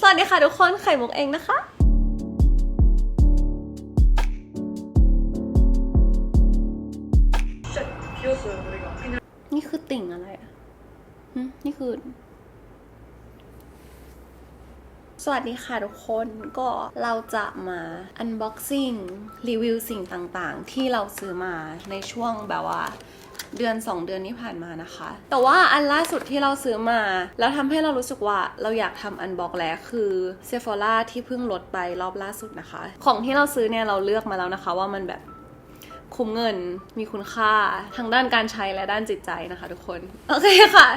สวัสดีค่ะทุกคนไข่มุกเองนะคะนี่คือติ่งอะไรอะนี่คือ สวัสดีค่ะทุกคนก็เราจะมา unboxing รีวิวสิ่งต่างๆ ที่เราซื้อมาในช่วงแบบว่า เดือน 2 เดือนที่ผ่านมานะคะ แต่ว่าอันล่าสุดที่เราซื้อมา แล้วทำให้เรารู้สึกว่าเราอยากทำอันบ็อกแล้วคือ Sephora ที่เพิ่งลดไปรอบล่าสุดนะคะ ของที่เราซื้อเนี่ยเราเลือกมาแล้วนะคะ ว่ามันแบบคุ้มเงินมีคุณค่าทั้งด้านการใช้และด้านจิตใจนะคะทุกคน โอเคค่ะ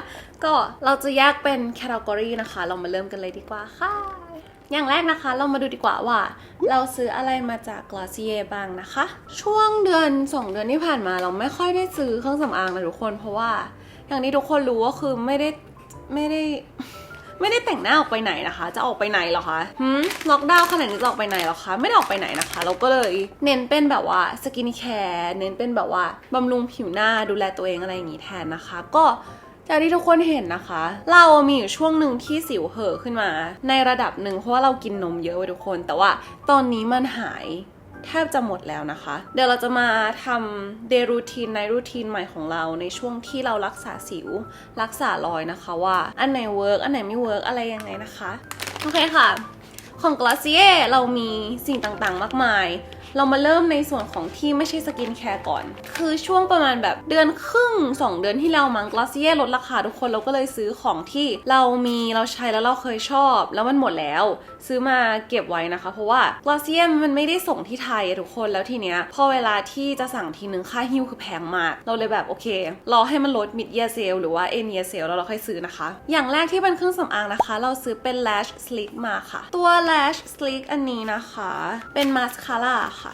ก็เราจะแยกเป็นแคตตากรีนะคะ เรามาเริ่มกันเลยดีกว่าค่ะ อย่างแรกนะคะเรามาดูดีกว่าว่า เราซื้ออะไรมาจาก Glossier บ้างนะคะ ช่วงเดือน 2 เดือนที่ผ่านมาเราไม่ค่อยได้ซื้อเครื่องสำอางเลยทุกคน เพราะว่าอย่างที่ทุกคนรู้ก็คือไม่ได้ไม่ได้ไม่ได้แต่งหน้าออกไปไหนนะคะ จะออกไปไหนหรอคะหืมล็อกดาวน์ขนาดนี้จะออกไปไหนหรอคะ ไม่ได้ออกไปไหนนะคะ เราก็เลยเน้นเป็นแบบว่าสกินแคร์ เน้นเป็นแบบว่าบำรุงผิวหน้าดูแลตัวเองอะไรอย่างงี้แทนนะคะ ก็ จากที่ทุกคนเห็นนะคะ เรามีอยู่ช่วงหนึ่งที่สิวเห่อขึ้นมา ในระดับหนึ่งเพราะว่าเรากินนมเยอะเว้ยทุกคน แต่ว่าตอนนี้มันหายแทบจะหมดแล้วนะคะ เดี๋ยวเราจะมาทำเดย์รูทีนในรูทีนใหม่ของเราในช่วงที่เรารักษาสิว รักษารอยนะคะว่าอันไหนเวิร์กอันไหนไม่เวิร์กอะไรยังไงนะคะ โอเคค่ะ ของ Glossier เรามีสิ่งต่างๆ มากมาย เรามาเริ่มในส่วนของที่ไม่ใช่สกินแคร์ก่อน คือช่วงประมาณแบบเดือนครึ่ง 2 เดือนที่เรามัง Glossier ลดราคาทุกคนเราก็เลยซื้อของที่เรามีเราใช้แล้วเราเคยชอบ แล้วมันหมดแล้วซื้อมาเก็บไว้นะคะ เพราะว่า Glossier มันไม่ได้ส่งที่ไทยทุกคนแล้วทีเนี้ยพอเวลาที่จะสั่งทีนึงค่าฮิ้วคือแพงมาก เราเลยแบบโอเครอให้มันลด mid year sale หรือว่า end year sale แล้วเราค่อยซื้อนะคะ อย่างแรกที่เป็นเครื่องสำอางนะคะ เราซื้อเป็น lash sleek มาค่ะ ตัว lash sleek อันนี้นะคะ เป็นมาสคาร่าค่ะ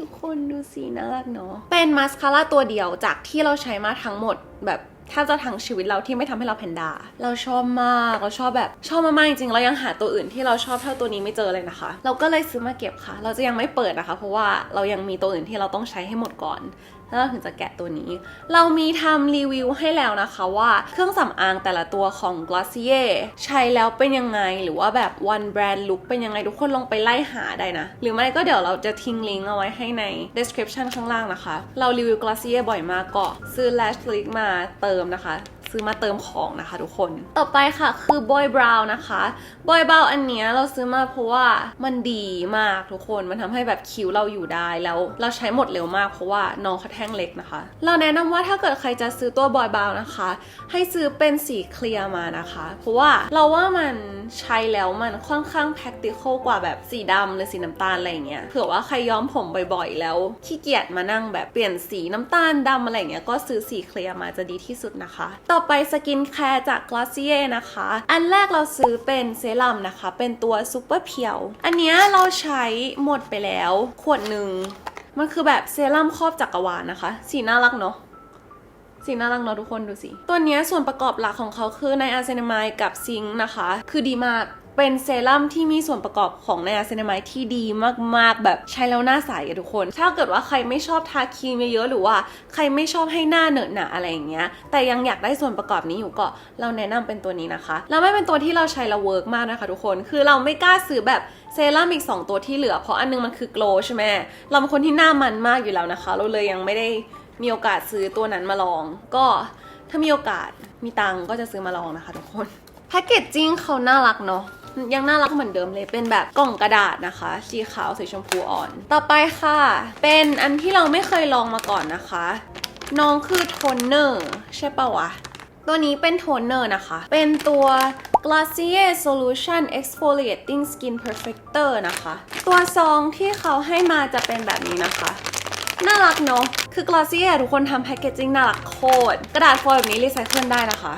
ทุกคนดูสีน่ารักเนาะเป็นมาสคาร่าตัวเดียวจากที่เราใช้มาทั้งหมดแบบ แทบจะทั้งชีวิตเราที่ไม่ทำให้เราแพนด้าเราชอบมากเราชอบแบบชอบมากๆจริงๆเรายังหาตัวอื่นที่เราชอบเท่าตัวนี้ไม่เจอเลยนะคะ เราก็เลยซื้อมาเก็บค่ะ เราจะยังไม่เปิดนะคะ เพราะว่าเรายังมีตัวอื่นที่เราต้องใช้ให้หมดก่อน แล้วเราถึงจะแกะตัวนี้ เรามีทำรีวิวให้แล้วนะคะว่าเครื่องสำอางแต่ละตัวของ Glossier ใช้แล้วเป็นยังไง หรือว่าแบบ one brand look เป็นยังไงทุกคนลองไปไล่หาได้นะ หรือไม่ก็เดี๋ยวเราจะทิ้งลิงก์เอาไว้ให้ใน description ข้างล่างนะคะ เรารีวิว Glossier บ่อยมากก็ซื้อ lash l i c k มาเติมนะคะ ซื้อมาเติมของนะคะทุกคน ต่อไปค่ะคือ Boy Brow นะคะ Boy Brow อันเนี้ยเราซื้อมาเพราะว่ามันดีมากทุกคน มันทำให้แบบคิ้วเราอยู่ได้แล้ว เราใช้หมดเร็วมากเพราะว่าน้องเขาแท่งเล็กนะคะ เราแนะนำว่าถ้าเกิดใครจะซื้อตัว Boy Brow นะคะ ให้ซื้อเป็นสีเคลียร์มานะคะ เพราะว่าเราว่ามันใช้แล้วมันค่อนข้าง practical กว่าแบบสีดำหรือสีน้ำตาลอะไรเงี้ย เผื่อว่าใครย้อมผมบ่อยๆ แล้วขี้เกียจมานั่งแบบเปลี่ยนสีน้ำตาลดำอะไรเงี้ย ก็ซื้อสีเคลียร์มาจะดีที่สุดนะคะ ต่ออไปสกินแคร์จาก Glossier นะคะ อันแรกเราซื้อเป็นเซรั่มนะคะ เป็นตัวซูเปอร์เพียว อันนี้เราใช้หมดไปแล้ว ขวดหนึ่ง มันคือแบบเซรั่มครอบจักรวาลนะคะ สีน่ารักเนาะสีน่ารักเนาะทุกคนดูสิ ตัวนี้ส่วนประกอบหลักของเขาคือไนอาเซนามายกับซิงค์นะคะ คือดีมาก เป็นเซรั่มที่มีส่วนประกอบของไนอาเซนามายที่ดีมากๆ แบบใช้แล้วหน้าใสอะทุกคน ถ้าเกิดว่าใครไม่ชอบทาครีมเยอะๆหรือว่าใครไม่ชอบให้หน้าเหนอะหนะอะไรอย่างเงี้ย แต่ยังอยากได้ส่วนประกอบนี้อยู่ก็เราแนะนำเป็นตัวนี้นะคะ แล้วไม่เป็นตัวที่เราใช้แล้วเวิร์กมากนะคะทุกคน คือเราไม่กล้าซื้อแบบเซรั่มอีก 2 ตัวที่เหลือ เพราะอันนึงมันคือโกลใช่ไหมเราเป็นคนที่หน้ามันมากอยู่แล้วนะคะ เราเลยยังไม่ได้มีโอกาสซื้อตัวนั้นมาลอง ก็ถ้ามีโอกาสมีตังก็จะซื้อมาลองนะคะทุกคนแพคเกจจิ้งเขาน่ารักเนาะ ยังน่ารักเหมือนเดิมเลยเป็นแบบกล่องกระดาษนะคะ สีขาวสีชมพูอ่อน ต่อไปค่ะ เป็นอันที่เราไม่เคยลองมาก่อนนะคะ น้องคือโทนเนอร์ใช่ปะวะ ตัวนี้เป็นโทนเนอร์นะคะ เป็นตัว Glossier Solution Exfoliating Skin Perfector นะคะ ตัวซองที่เขาให้มาจะเป็นแบบนี้นะคะ น่ารักเนาะ คือ Glossier ทุกคนทำแพคเกจจิ้งน่ารักโคตร กระดาษฟอยล์แบบนี้รีไซเคิลได้นะคะ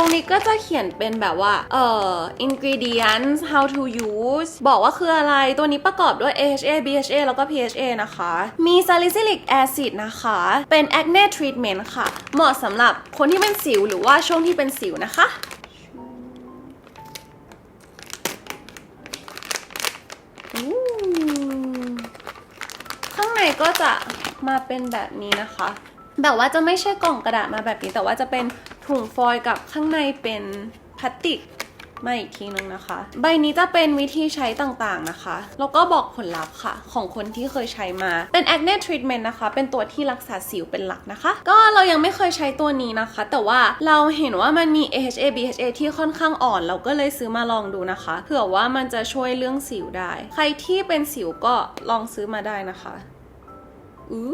ตรงนี้ก็จะเขียนเป็นแบบว่า เอ่อ ingredients how to use บอกว่าคืออะไร ตัวนี้ประกอบด้วย AHA BHA แล้วก็ PHA นะคะ มี salicylic acid นะคะ เป็น acne treatment ค่ะ เหมาะสำหรับคนที่เป็นสิวหรือว่าช่วงที่เป็นสิวนะคะข้างในก็จะมาเป็นแบบนี้นะคะ แบบว่าจะไม่ใช่กล่องกระดาษมาแบบนี้ แต่ว่าจะเป็น ถุงฟอยล์กับข้างในเป็นพลาสติกมาอีกทีนึงนะคะ ใบนี้จะเป็นวิธีใช้ต่างๆนะคะ แล้วก็บอกผลลัพธ์ค่ะ ของคนที่เคยใช้มา เป็น acne treatment นะคะ เป็นตัวที่รักษาสิวเป็นหลักนะคะ ก็เรายังไม่เคยใช้ตัวนี้นะคะ แต่ว่าเราเห็นว่ามันมี AHA BHA ที่ค่อนข้างอ่อน เราก็เลยซื้อมาลองดูนะคะ เผื่อว่ามันจะช่วยเรื่องสิวได้ ใครที่เป็นสิวก็ลองซื้อมาได้นะคะอู้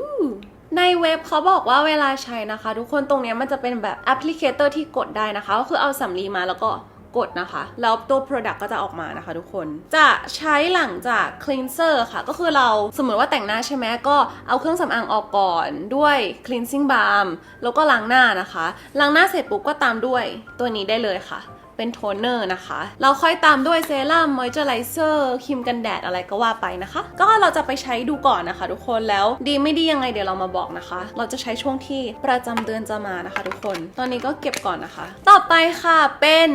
ในเว็บเขาบอกว่าเวลาใช้นะคะ ทุกคนตรงนี้มันจะเป็นแบบแอปพลิเคเตอร์ที่กดได้นะคะ ก็คือเอาสำลีมาแล้วก็กดนะคะ แล้วตัว Product ก็จะออกมานะคะทุกคนจะใช้หลังจาก cleanser ค่ะ ก็คือเราสมมติว่าแต่งหน้าใช่ไหมก็เอาเครื่องสำอางออกก่อนด้วย cleansing balm แล้วก็ล้างหน้านะคะ ล้างหน้าเสร็จปุ๊บก็ตามด้วยตัวนี้ได้เลยค่ะ เป็นโทนเนอร์นะคะ เราค่อยตามด้วยเซรั่มมอยเจอร์ไรเซอร์ครีมกันแดดอะไรก็ว่าไปนะคะ ก็เราจะไปใช้ดูก่อนนะคะ ทุกคนแล้วดีไม่ดียังไงเดี๋ยวเรามาบอกนะคะ เราจะใช้ช่วงที่ประจำเดือนจะมานะคะ ทุกคน ตอนนี้ก็เก็บก่อนนะคะ ต่อไปค่ะเป็น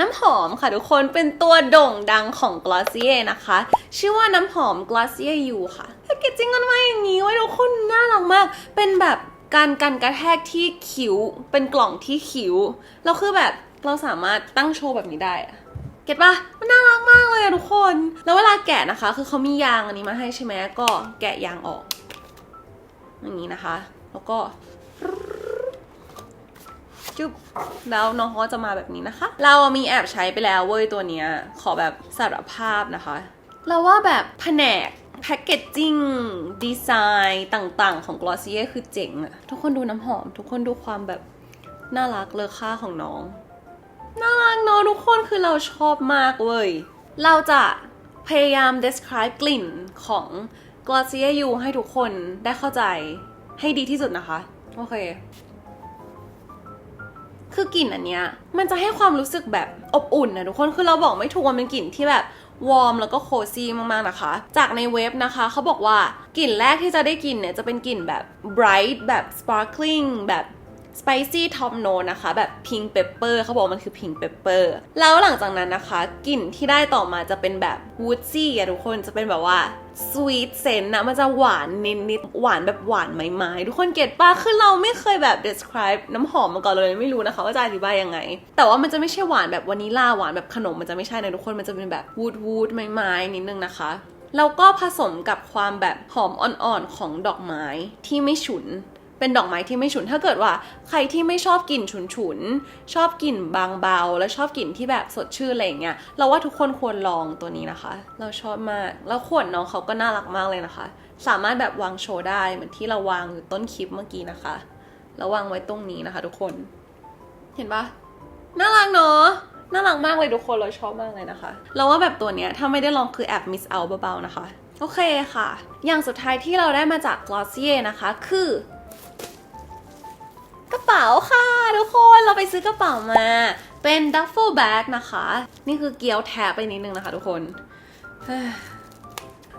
น้ำหอมค่ะทุกคนเป็นตัวโด่งดังของ Glossier นะคะ ชื่อว่าน้ำหอม Glossier U ค่ะแพคเกจจิ้งมันมาอย่างนี้ไว้ทุกคนน่ารักมาก เป็นแบบการกันกระแทกที่คิ้ว เป็นกล่องที่คิ้วแล้วคือแบบ เราสามารถตั้งโชว์แบบนี้ได้อะเก็ตปะมันน่ารักมากเลยอะทุกคน แล้วเวลาแกะนะคะ คือเขามียางอันนี้มาให้ใช่ไหมก็แกะยางออก อย่างนี้นะคะ แล้วก็จุ๊บแล้วน้องเขาก็จะมาแบบนี้นะคะ เรามีแอบใช้ไปแล้วเว้ยตัวเนี้ย ขอแบบสารภาพนะคะ เราว่าแบบแผนกแพคเกจจิ้งดีไซน์ต่างๆ ของ Glossier คือเจ๋งอะทุกคนดูน้ำหอม ทุกคนดูความแบบน่ารักเลอค่าของน้อง น่ารักเนอะทุกคนคือเราชอบมากเว้ย เราจะพยายาม describe กลิ่นของ Glossier U ให้ทุกคนได้เข้าใจให้ดีที่สุดนะคะ โอเค คือกลิ่นอันเนี้ยมันจะให้ความรู้สึกแบบอบอุ่นนะทุกคน คือเราบอกไม่ถูกว่ามันกลิ่นที่แบบวอร์มแล้วก็โคซี่มากๆนะคะ จากในเว็บนะคะเขาบอกว่ากลิ่นแรกที่จะได้กลิ่นเนี่ยจะเป็นกลิ่นแบบ bright แบบ sparkling แบบ spicy top note นะคะ แบบ pink pepper เขาบอกมันคือ pink pepper แล้วหลังจากนั้นนะคะ กลิ่นที่ได้ต่อมาจะเป็นแบบ woodsy อะทุกคนจะเป็นแบบว่า sweet scent นะมันจะหวานนิดๆหวานแบบหวานไม้ๆทุกคนเก็ตปะคือเราไม่เคยแบบ describe น้ำหอมมาก่อนเลยไม่รู้นะคะว่าจะอธิบายยังไง แต่ว่ามันจะไม่ใช่หวานแบบวานิลลาหวานแบบขนมมันจะไม่ใช่นะทุกคนมันจะเป็นแบบ wood wood ไม้ๆนิดนึงนะคะแล้วก็ผสมกับความแบบหอมอ่อนๆของดอกไม้ที่ไม่ฉุน เป็นดอกไม้ที่ไม่ฉุน ถ้าเกิดว่าใครที่ไม่ชอบกลิ่นฉุนๆชอบกลิ่นบางเบา และชอบกลิ่นที่แบบสดชื่นอะไรอย่างเงี้ย เราว่าทุกคนควรลองตัวนี้นะคะ เราชอบมาก แล้วขวดน้องเขาก็น่ารักมากเลยนะคะ สามารถแบบวางโชว์ได้เหมือนที่เราวางอยู่ต้นคลิปเมื่อกี้นะคะแล้วางไว้ตรงนี้นะคะ ทุกคน เห็นปะน่ารักเนอะน่ารักมากเลยทุกคนเราชอบมากเลยนะคะ เราว่าแบบตัวเนี้ยถ้าไม่ได้ลองคือแอบมิสเอาเบาๆนะคะ โอเคค่ะ อย่างสุดท้ายที่เราได้มาจาก Glossier นะคะ คือ กระเป๋าค่ะทุกคนเราไปซื้อกระเป๋ามา เป็น duffel bag นะคะ นี่คือเกี๊ยวแทะไปนิดนึงนะคะทุกคน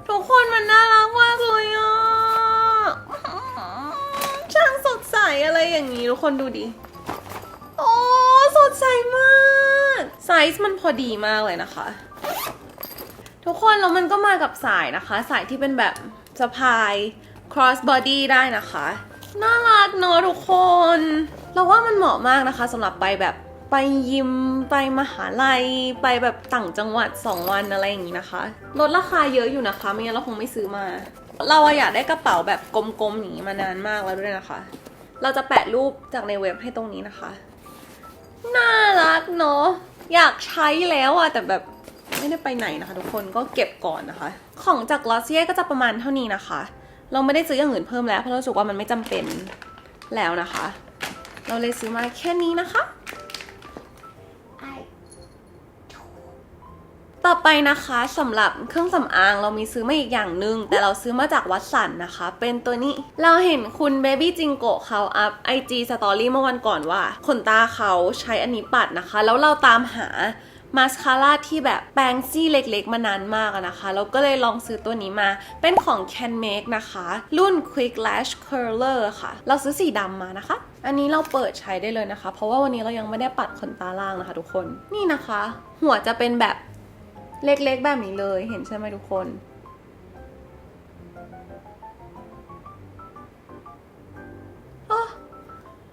ทุกคนมันน่ารักมากเลยอะช่างสดใสอะไรอย่างนี้ทุกคนดูดิ โอ้สดใสมากไซส์มันพอดีมากเลยนะคะ ทุกคนแล้วมันก็มากับสายนะคะ สายที่เป็นแบบสะพาย cross body ได้นะคะ น่ารักเนอะทุกคน เราว่ามันเหมาะมากนะคะสำหรับไปแบบไปยิมไปมหาลัย ไปแบบต่างจังหวัด 2 วันอะไรอย่างนี้นะคะ ลดราคาเยอะอยู่นะคะไม่งั้นเราคงไม่ซื้อมา เราอยากได้กระเป๋าแบบกลมๆอย่างนี้มานานมากแล้วด้วยนะคะ เราจะแปะรูปจากในเว็บให้ตรงนี้นะคะ น่ารักเนาะอยากใช้แล้วอะแต่แบบไม่ได้ไปไหนนะคะทุกคนก็เก็บก่อนนะคะ ของจากลอสเซียก็จะประมาณเท่านี้นะคะ เราไม่ได้ซื้ออย่างอื่นเพิ่มแล้วเพราะเราสึกว่ามันไม่จำเป็นแล้วนะคะ เราเลยซื้อมาแค่นี้นะคะ ต่อไปนะคะสำหรับเครื่องสำอางเรามีซื้อมาอีกอย่างหนึ่งแต่เราซื้อมาจากวัดสันนะคะ เป็นตัวนี้เราเห็นคุณเบบี้จิงโกะเขาอัพ IG Story เมื่อวันก่อนว่าขนตาเขาใช้อันนี้ปัดนะคะ แล้วเราตามหามาสคาร่าที่แบบแปรงซี่เล็กๆ มานานมากอะนะคะ เราก็เลยลองซื้อตัวนี้มา เป็นของ Can Make นะคะ รุ่น Quick Lash Curler ค่ะ เราซื้อสีดำมานะคะ อันนี้เราเปิดใช้ได้เลยนะคะ เพราะว่าวันนี้เรายังไม่ได้ปัดขนตาล่างนะคะทุกคน นี่นะคะ หัวจะเป็นแบบเล็กๆแบบนี้เลย เห็นใช่ไหมทุกคน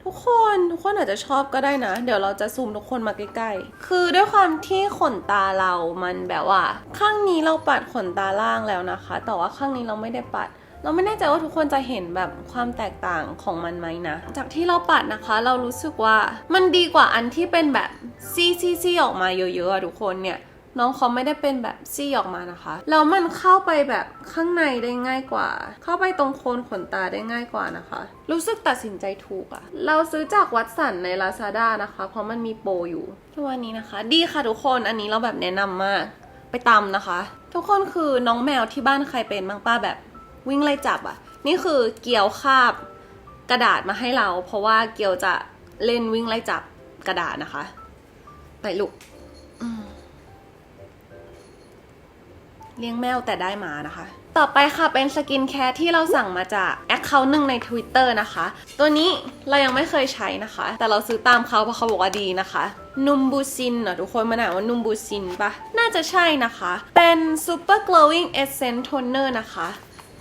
ทุกคนทุกคนอาจจะชอบก็ได้นะ เดี๋ยวเราจะซูมทุกคนมาใกล้ๆ คือด้วยความที่ขนตาเรามันแบบว่า ข้างนี้เราปัดขนตาล่างแล้วนะคะ แต่ว่าข้างนี้เราไม่ได้ปัด เราไม่แน่ใจว่าทุกคนจะเห็นแบบความแตกต่างของมันไหมนะ จากที่เราปัดนะคะ เรารู้สึกว่ามันดีกว่าอันที่เป็นแบบซีซีซีออกมาเยอะๆอะทุกคนเนี่ยน้องเขาไม่ได้เป็นแบบซี่ออกมานะคะ แล้วมันเข้าไปแบบข้างในได้ง่ายกว่า เข้าไปตรงโคนขนตาได้ง่ายกว่านะคะ รู้สึกตัดสินใจถูกอะเราซื้อจากวัดสันใน Lazada นะคะ เพราะมันมีโปรอยู่ตัวนี้นะคะ ดีค่ะทุกคน อันนี้เราแบบแนะนำมาก ไปตำนะคะ ทุกคนคือน้องแมวที่บ้านใครเป็นบ้างป้าแบบ วิ่งไล่จับอะนี่คือเกียวคาบกระดาษมาให้เรา เพราะว่าเกียวจะเล่นวิ่งไล่จับกระดาษนะคะ ไปลูกเลี้ยงแมวแต่ได้หมานะคะ ต่อไปค่ะเป็นสกินแคร์ที่เราสั่งมาจากแอคเคาท์หนึ่งใน Twitter นะคะ ตัวนี้เรายังไม่เคยใช้นะคะ แต่เราซื้อตามเขาเพราะเขาบอกว่าดีนะคะนุมบูซินเหรอทุกคนมันอ่านว่านุมบูซินปะน่าจะใช่นะคะ เป็น Super Glowing Essence Toner นะคะ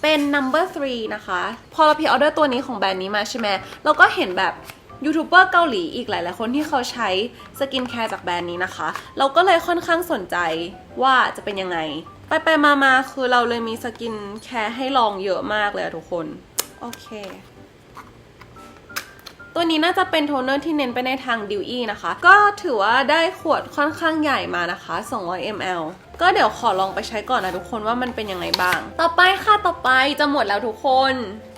เป็น number 3นะคะ พอเราพิออเดอร์ตัวนี้ของแบรนด์นี้มาใช่ไหมเราก็เห็นแบบยูทูบเบอร์เกาหลีอีกหลาย ๆ คนที่เขาใช้สกินแคร์จากแบรนด์นี้นะคะ เราก็เลยค่อนข้างสนใจว่าจะเป็นยังไง ไปไปมามาคือเราเลยมีสกินแคร์ให้ลองเยอะมากเลยทุกคน โอเค ตัวนี้น่าจะเป็นโทนเนอร์ที่เน้นไปในทางดิวอี้นะคะ ก็ถือว่าได้ขวดค่อนข้างใหญ่มานะคะ 200 ml ก็เดี๋ยวขอลองไปใช้ก่อนนะทุกคนว่ามันเป็นยังไงบ้าง ต่อไปค่ะต่อไปจะหมดแล้วทุกคน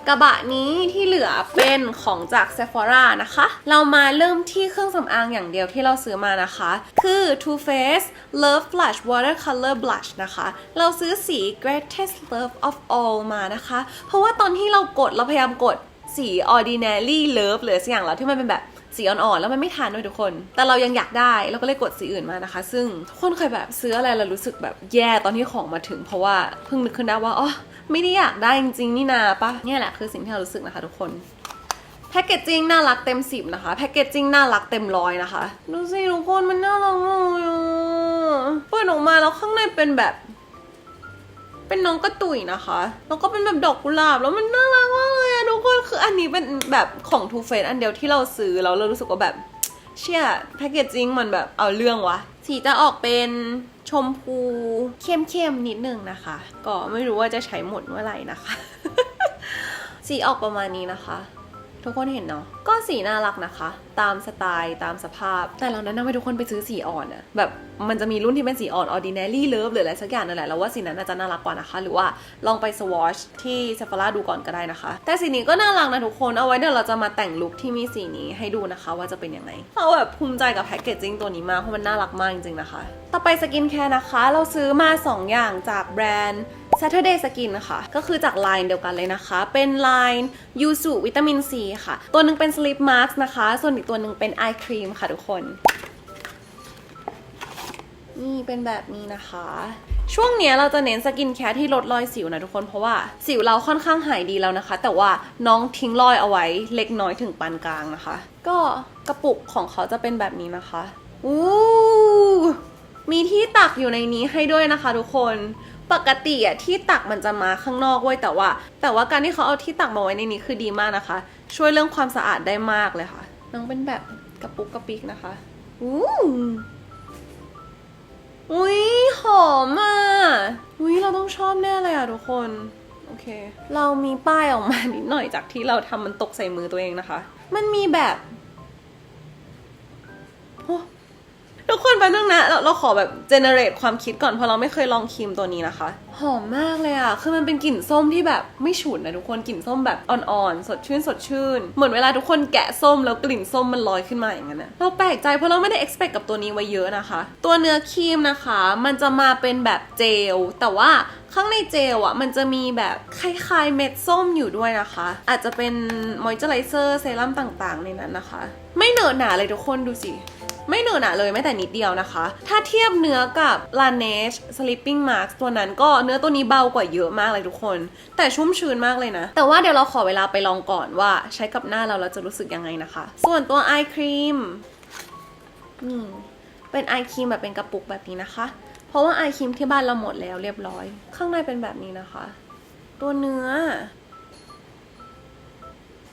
กระบะนี้ที่เหลือเป็นของจาก Sephora นะคะ เรามาเริ่มที่เครื่องสำอางอย่างเดียวที่เราซื้อมานะคะ คือ Too Faced Love Blush Watercolor Blush นะคะ เราซื้อสี Greatest Love of All มานะคะ เพราะว่าตอนที่เรากดเราพยายามกดสี ordinary love หรือสักอย่างแล้วที่มันเป็นแบบ สีอ่อนๆแล้วมันไม่ทานด้วยทุกคน แต่เรายังอยากได้เราก็เลยกดสีอื่นมานะคะ ซึ่งทุกคนเคยแบบซื้ออะไรแล้วรู้สึกแบบแย่ตอนที่ของมาถึง เพราะว่าเพิ่งนึกขึ้นได้ว่าอ๋อไม่ได้อยากได้จริงๆนี่นาปะเนี่ยแหละคือสิ่งที่เรารู้สึกนะคะทุกคนแพคเกจจิ้งน่ารักเต็มสิบนะคะแพคเกจจิ้งน่ารักเต็มร้อยนะคะดูสิทุกคนมันน่ารักมากเลยเปิดออกมาแล้วข้างในเป็นแบบ เป็นน้องกระตุยนะคะแล้วก็เป็นแบบดอกกุหลาบแล้วมันน่ารักมากเลย กคนคืออันนี้เป็นแบบของ Too Faced อันเดียวที่เราซื้อแล้วเรารู้สึกว่าแบบ เชี่ยแพคเกจจิ้งมันแบบเอาเรื่องวะ สีจะออกเป็นชมพูเข้มๆนิดนึงนะคะ ก็ไม่รู้ว่าจะใช้หมดเมื่อไหร่นะคะ สีออกประมาณนี้นะคะ ทุกคนเห็นเนาะก็สีน่ารักนะคะ ตามสไตล์ตามสภาพ แต่เราแนะนำให้ทุกคนไปซื้อสีอ่อนอะแบบมันจะมีรุ่นที่เป็นสีอ่อน ordinary love หรืออะไรสักอย่างนั่นแหละเราว่าสีนั้นน่าจะน่ารักกว่านะคะ หรือว่าลองไป swatch ที่ Sephora ดูก่อนก็ได้นะคะ แต่สีนี้ก็น่ารักนะทุกคนเอาไว้เดี๋ยวเราจะมาแต่งลุคที่มีสีนี้ให้ดูนะคะว่าจะเป็นยังไงเราแบบภูมิใจกับแพคเกจจิ้งตัวนี้มากเพราะมันน่ารักมากจริงๆนะคะ ต่อไปสกินแคร์นะคะ เราซื้อมา 2 อย่างจากแบรนด์ Saturday Skin ค่ะ ก็คือจากไลน์เดียวกันเลยนะคะ เป็นไลน์ยูสุวิตามินซีค่ะ ตัวหนึ่งเป็น Sleep Mask นะคะ ส่วนอีกตัวหนึ่งเป็น Eye Cream ค่ะทุกคน นี่เป็นแบบนี้นะคะช่วงเนี้ยเราจะเน้นสกินแคร์ที่ลดรอยสิวนะทุกคนเพราะว่าสิวเราค่อนข้างหายดีแล้วนะคะ แต่ว่าน้องทิ้งรอยเอาไว้เล็กน้อยถึงปานกลางนะคะ ก็กระปุกของเขาจะเป็นแบบนี้นะคะอู้มีที่ตักอยู่ในนี้ให้ด้วยนะคะทุกคน ปกติอะที่ตักมันจะมาข้างนอกเว้ยแต่ว่า แต่ว่าการที่เขาเอาที่ตักมาไว้ในนี้คือดีมากนะคะ ช่วยเรื่องความสะอาดได้มากเลยค่ะ น้องเป็นแบบกระปุกกระปิกนะคะอู้อุ้ยหอมอะอุ้ยเราต้องชอบแน่เลยอะทุกคนโอเค เรามีป้ายออกมานิดหน่อยจากที่เราทำมันตกใส่มือตัวเองนะคะ มันมีแบบโอ้ ทุกคนไปบนึงนะเราเราขอแบบเจเนเรตความคิดก่อนเพราะเราไม่เคยลองครีมตัวนี้นะคะ หอมมากเลยอะคือมันเป็นกลิ่นส้มที่แบบไม่ฉุนนะทุกคนกลิ่นส้มแบบอ่อนๆสดชื่นสดชื่น เหมือนเวลาทุกคนแกะส้มแล้วกลิ่นส้มมันลอยขึ้นมาอย่างนั้นนะเราแปลกใจเพราะเราไม่ได้ expect กับตัวนี้ไว้เยอะนะคะ ตัวเนื้อครีมนะคะ มันจะมาเป็นแบบเจล แต่ว่าข้างในเจลอะมันจะมีแบบคล้ายๆเม็ดส้มอยู่ด้วยนะคะ อาจจะเป็นมอยเจอไรเซอร์เซรั่มต่างๆ ในนั้นนะคะ ไม่เหนอะหนาเลยทุกคนดูสิ ไม่เหนอะหนะเลยแม้แต่นิดเดียวนะคะ ถ้าเทียบเนื้อกับ Laneige Sleeping Mask ตัวนั้นก็เนื้อตัวนี้เบากว่าเยอะมากเลยทุกคน แต่ชุ่มชื้นมากเลยนะ แต่ว่าเดี๋ยวเราขอเวลาไปลองก่อนว่าใช้กับหน้าเราเราจะรู้สึกยังไงนะคะ ส่วนตัว Eye Cream นี่เป็นไอครีมแบบเป็นกระปุกแบบนี้นะคะ เพราะว่าไอครีมที่บ้านเราหมดแล้วเรียบร้อย ข้างในเป็นแบบนี้นะคะ ตัวเนื้อ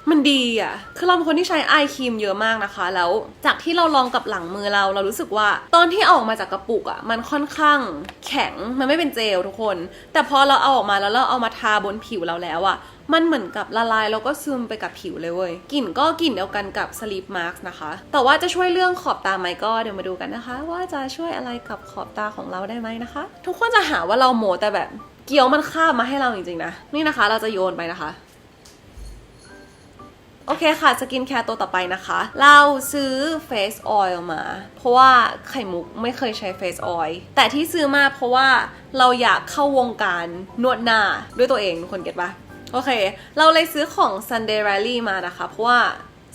มันดีอะ คือเราเป็นคนที่ใช้ไอครีมเยอะมากนะคะ แล้วจากที่เราลองกับหลังมือเรา เรารู้สึกว่า ตอนที่ออกมาจากกระปุกอะ มันค่อนข้างแข็ง มันไม่เป็นเจลทุกคน แต่พอเราเอาออกมาแล้วเราเอามาทาบนผิวเราแล้วอะ มันเหมือนกับละลายแล้วก็ซึมไปกับผิวเลยเว้ย กลิ่นก็กลิ่นเดียวกันกับ Sleep Mask นะคะ แต่ว่าจะช่วยเรื่องขอบตาไหมก็เดี๋ยวมาดูกันนะคะ ว่าจะช่วยอะไรกับขอบตาของเราได้ไหมนะคะ ทุกคนจะหาว่าเราโมแต่แบบเกี๊ยวมันคาบมาให้เราจริงๆนะ นี่นะคะ เราจะโยนไปนะคะ โอเคค่ะสกินแคร์ตัวต่อไปนะคะ เราซื้อเฟสออยล์มา เพราะว่าไข่มุกไม่เคยใช้เฟสออยล์แต่ที่ซื้อมาเพราะว่าเราอยากเข้าวงการนวดหน้าด้วยตัวเองทุกคนเก็ตปะโอเค เราเลยซื้อของ Sunday Rally มานะคะ เพราะว่า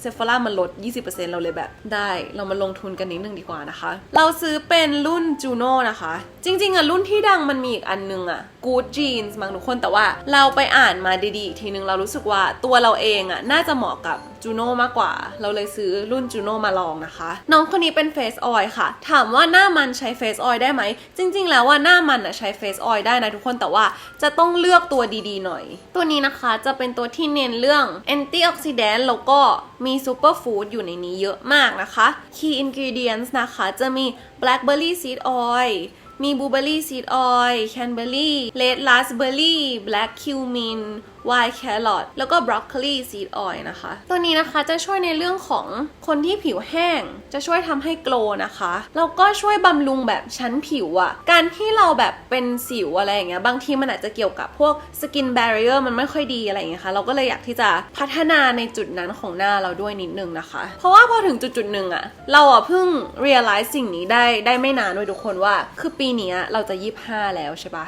เซฟ h ร่ามันลด 20%เราเลยแบบได้เรามาลงทุนกันนิดนึงดีกว่านะคะ เราซื้อเป็นรุ่น Juno นะคะ จริงๆอะรุ่นที่ดังมันมีอีกอันนึงอะ Good Jeans มั้งทุกคนแต่ว่าเราไปอ่านมาดีๆอีกทีนึงเรารู้สึกว่าตัวเราเองอะน่าจะเหมาะกับ Juno มากกว่า เราเลยซื้อรุ่น Juno มาลองนะคะ น้องคนนี้เป็น Face Oil ค่ะ ถามว่าหน้ามันใช้ Face Oil ได้ไหม จริง ๆ แล้วว่าหน้ามันอะใช้ Face Oil ได้นะทุกคนแต่ว่าจะต้องเลือกตัวดีๆ หน่อย ตัวนี้นะคะจะเป็นตัวที่เน้นเรื่อง Antioxidant แล้วก็มีีซูเปอร์ฟู้ดอยู่ในนี้เยอะมากนะคะ Key Ingredients นะคะจะมี Blackberry Seed Oil มี Blueberry Seed Oil Canberry Red Raspberry Black Cumin White Carrot แล้วก็ Broccoli Seed Oil นะคะ ตัวนี้นะคะจะช่วยในเรื่องของคนที่ผิวแห้ง จะช่วยทำให้โกล์นะคะ แล้วก็ช่วยบำรุงแบบชั้นผิวอะการที่เราแบบเป็นสิวอะไรอย่างเงี้ยบางทีมันอาจจะเกี่ยวกับพวก skin barrier มันไม่ค่อยดีอะไรอย่างเงี้ยค่ะเราก็เลยอยากที่จะพัฒนาในจุดนั้นของหน้าเราด้วยนิดนึงนะคะ เพราะว่าพอถึงจุดจุดหนึ่งอะเราอะเพิ่ง realize สิ่งนี้ได้ได้ไม่นานด้วยทุกคนว่า คือปีนี้เราจะยี่ห้าแล้วใช่ปะ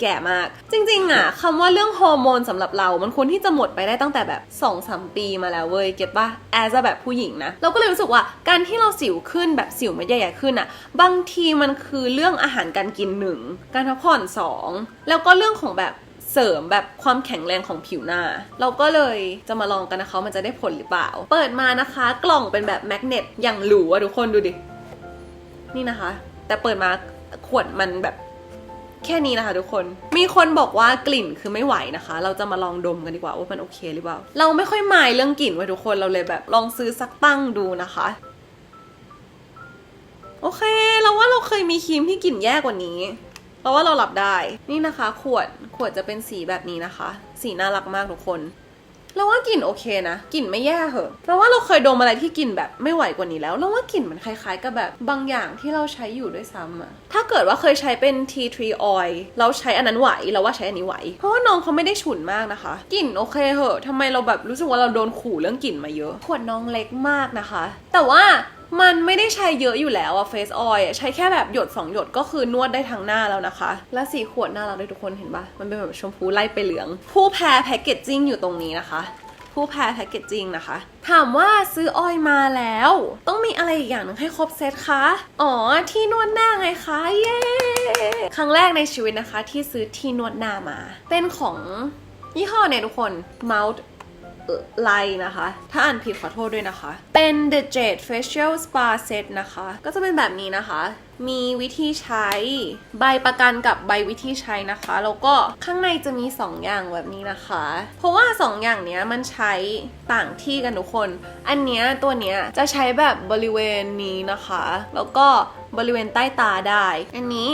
แก่มาก จริงๆอะคำว่าเรื่องฮอร์โมนสำหรับเรา มันควรที่จะหมดไปได้ตั้งแต่แบบ2อสปีมาแล้วเว้ย เก็ตปะแอสแบบผู้หญิงนะ เราก็เลยรู้สึกว่าการที่เราสิวขึ้นแบบสิวไม่ใหญ่ๆขึ้นอะบางทีมันคือเรื่องอาหารการกินหนึ่งการพักผ่อนสองแล้วก็เรื่องของแบบเสริมแบบความแข็งแรงของผิวหน้า เราก็เลยจะมาลองกันนะคะมันจะได้ผลหรือเปล่า เปิดมานะคะ กล่องเป็นแบบแมกเนตอย่างหรูอะทุกคนดูดิ นี่นะคะ แต่เปิดมาขวดมันแบบ แค่นี้นะคะทุกคน มีคนบอกว่ากลิ่นคือไม่ไหวนะคะ เราจะมาลองดมกันดีกว่าว่ามันโอเคหรือเปล่า เราไม่ค่อยหมายเรื่องกลิ่นไว้ทุกคนเราเลยแบบลองซื้อสักตั้งดูนะคะ โอเค เราว่าเราเคยมีครีมที่กลิ่นแย่กว่านี้ เราว่าเราหลับได้ นี่นะคะ ขวดขวดจะเป็นสีแบบนี้นะคะ สีน่ารักมากทุกคน เราว่ากลิ่นโอเคนะกลิ่นไม่แย่เหอะเราว่าเราเคยดมอะไรที่กลิ่นแบบไม่ไหวกว่านี้แล้วเราว่ากลิ่นมันคล้ายๆกับแบบบางอย่างที่เราใช้อยู่ด้วยซ้ำอะถ้าเกิดว่าเคยใช้เป็น tea tree oil เราใช้อันนั้นไหวเราว่าใช้อันนี้ไหว เพราะว่าน้องเขาไม่ได้ฉุนมากนะคะกลิ่นโอเคเหอะทำไมเราแบบรู้สึกว่าเราโดนขู่เรื่องกลิ่นมาเยอะขวดน้องเล็กมากนะคะ แต่ว่า มันไม่ได้ใช้เยอะอยู่แล้วอะเฟสออยใช้แค่แบบหยด 2 หยดก็คือนวดได้ทั้งหน้าแล้วนะคะ และสีขวดหน้าเราด้วยทุกคนเห็นปะมันเป็นแบบชมพูไล่ไปเหลือง ผู้แพ้แพคเกจจิ้งอยู่ตรงนี้นะคะผู้แพ้แพคเกจจิ้งนะคะ ถามว่าซื้อออยมาแล้ว ต้องมีอะไรอีกอย่างหนึงให้ครบเซตคะ อ๋อ ที่นวดหน้าไงคะ เย้ ครั้งแรกในชีวิตนะคะ ที่ซื้อที่นวดหน้ามา เป็นของยี่ห้อเนี่ยทุกคน Mouth ไลนะคะ ถ้าอ่านผิดขอโทษด้วยนะคะ เป็น The Jade Facial Spa Set นะคะ ก็จะเป็นแบบนี้นะคะ มีวิธีใช้ใบประกันกับใบวิธีใช้นะคะ แล้วก็ข้างในจะมี 2 อย่างแบบนี้นะคะ เพราะว่า 2 อย่างเนี้ยมันใช้ต่างที่กันทุกคน อันเนี้ยตัวเนี้ยจะใช้แบบบริเวณนี้นะคะ แล้วก็บริเวณใต้ตาได้ อันนี้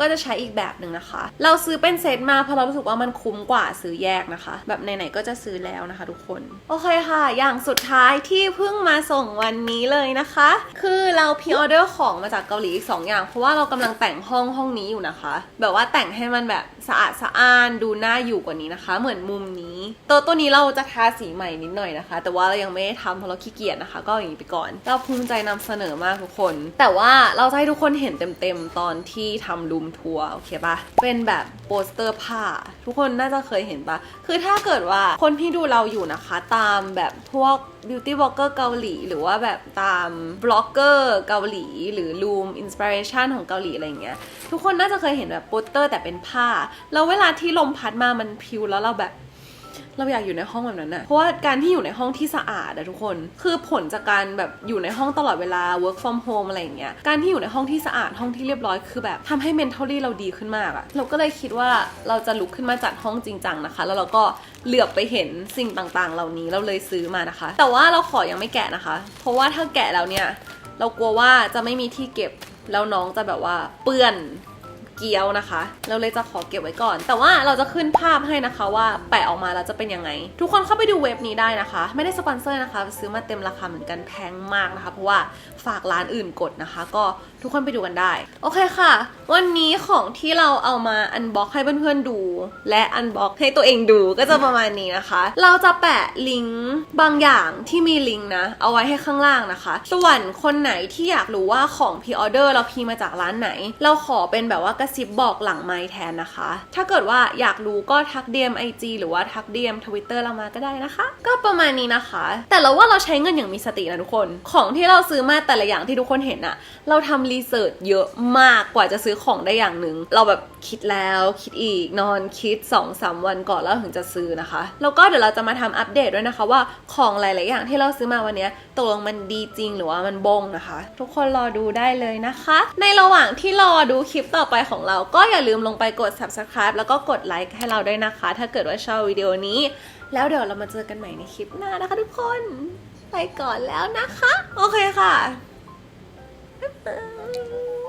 ก็จะใช้อีกแบบหนึ่งนะคะ เราซื้อเป็นเซตมาเพราะเรารู้สึกว่ามันคุ้มกว่าซื้อแยกนะคะ แบบไหนๆก็จะซื้อแล้วนะคะ ทุกคน โอเคค่ะ อย่างสุดท้ายที่เพิ่งมาส่งวันนี้เลยนะคะ คือเราพิออเดอร์ของมาจากเกาหลีอีก2อย่าง เพราะว่าเรากำลังแต่งห้องห้องนี้อยู่นะคะ แบบว่าแต่งให้มันแบบสะอาดสะอ้านดูน่าอยู่กว่านี้นะคะ เหมือนมุมนี้ตัวตัวนี้เราจะทาสีใหม่นิดหน่อยนะคะ แต่ว่าเรายังไม่ได้ทำเพราะเราขี้เกียจนะคะ ก็อย่างนี้ไปก่อน เราภูมิใจนำเสนอมากทุกคน แต่ว่าเราจะให้ทุกคนเห็นเต็มๆตอนที่ทำรูมทัวร์โอเคปะเป็นแบบโปสเตอร์ผ้า ทุกคนน่าจะเคยเห็นปะคือถ้าเกิดว่าคนที่ดูเราอยู่นะคะ ตามแบบพวกบิวตี้บล็อกเกอร์เกาหลี หรือว่าแบบตามบล็อกเกอร์เกาหลี หรือลูมอินสปิเรชันของเกาหลีอะไรเงี้ยทุกคนน่าจะเคยเห็นแบบโปสเตอร์แต่เป็นผ้าแล้วเวลาที่ลมพัดมามันพิวแล้วเราแบบ เราอยากอยู่ในห้องแบบนั้นอะเพราะว่าการที่อยู่ในห้องที่สะอาดอะทุกคน คือผลจากการแบบอยู่ในห้องตลอดเวลา work from home อะไรอย่างเงี้ย การที่อยู่ในห้องที่สะอาดห้องที่เรียบร้อยคือแบบทำให้ mentally เราดีขึ้นมากอะเราก็เลยคิดว่าเราจะลุกขึ้นมาจัดห้องจริงจังนะคะ แล้วเราก็เหลือบไปเห็นสิ่งต่างๆ เหล่านี้เราเลยซื้อมานะคะ แต่ว่าเราขอยังไม่แกะนะคะ เพราะว่าถ้าแกะแล้วเนี่ยเรากลัวว่าจะไม่มีที่เก็บแล้วน้องจะแบบว่าเปื้อน เกี๊ยวนะคะ เราเลยจะขอเก็บไว้ก่อน แต่ว่าเราจะขึ้นภาพให้นะคะว่าแปะออกมาแล้วจะเป็นยังไง ทุกคนเข้าไปดูเว็บนี้ได้นะคะ ไม่ได้สปอนเซอร์นะคะ ซื้อมาเต็มราคาเหมือนกันแพงมากนะคะ เพราะว่าฝากร้านอื่นกดนะคะ ก็ทุกคนไปดูกันได้ โอเคค่ะ วันนี้ของที่เราเอามาอันบ็อกให้เพื่อนๆดู และอันบ็อกให้ตัวเองดูก็จะประมาณนี้นะคะ เราจะแปะลิงก์บางอย่างที่มีลิงก์นะ เอาไว้ให้ข้างล่างนะคะ ส่วนคนไหนที่อยากรู้ว่าของพ r ออเดอร์เราพีมาจากร้านไหน เราขอเป็นแบบว่ากระซิบบอกหลังไมค์แทนนะคะ ถ้าเกิดว่าอยากรู้ก็ทัก DM IG หรือว่าทัก DM Twitter เรามาก็ได้นะคะ ก็ประมาณนี้นะคะ แต่เราว่าเราใช้เงินอย่างมีสตินะทุกคน ของที่เราซื้อมาแต่ละอย่างที่ทุกคนเห็นอะเราทำรีเสิร์ชเยอะมากกว่าจะซื้อของได้อย่างหนึ่งเราแบบคิดแล้วคิดอีกนอนคิด2-3วันก่อนแล้วถึงจะซื้อนะคะ แล้วก็เดี๋ยวเราจะมาทำอัปเดตด้วยนะคะว่าของหลาย ๆ อย่างที่เราซื้อมาวันนี้ตกลงมันดีจริงหรือว่ามันบงนะคะ ทุกคนรอดูได้เลยนะคะ ในระหว่างที่รอดูคลิปต่อไปของของเรา ก็อย่าลืมลงไปกด subscribe แล้วก็กดไลค์ให้เราด้วยนะคะ ถ้าเกิดว่าชอบวิดีโอนี้ แล้วเดี๋ยวเรามาเจอกันใหม่ในคลิปหน้านะคะทุกคน ไปก่อนแล้วนะคะ โอเคค่ะ บ๊ายบาย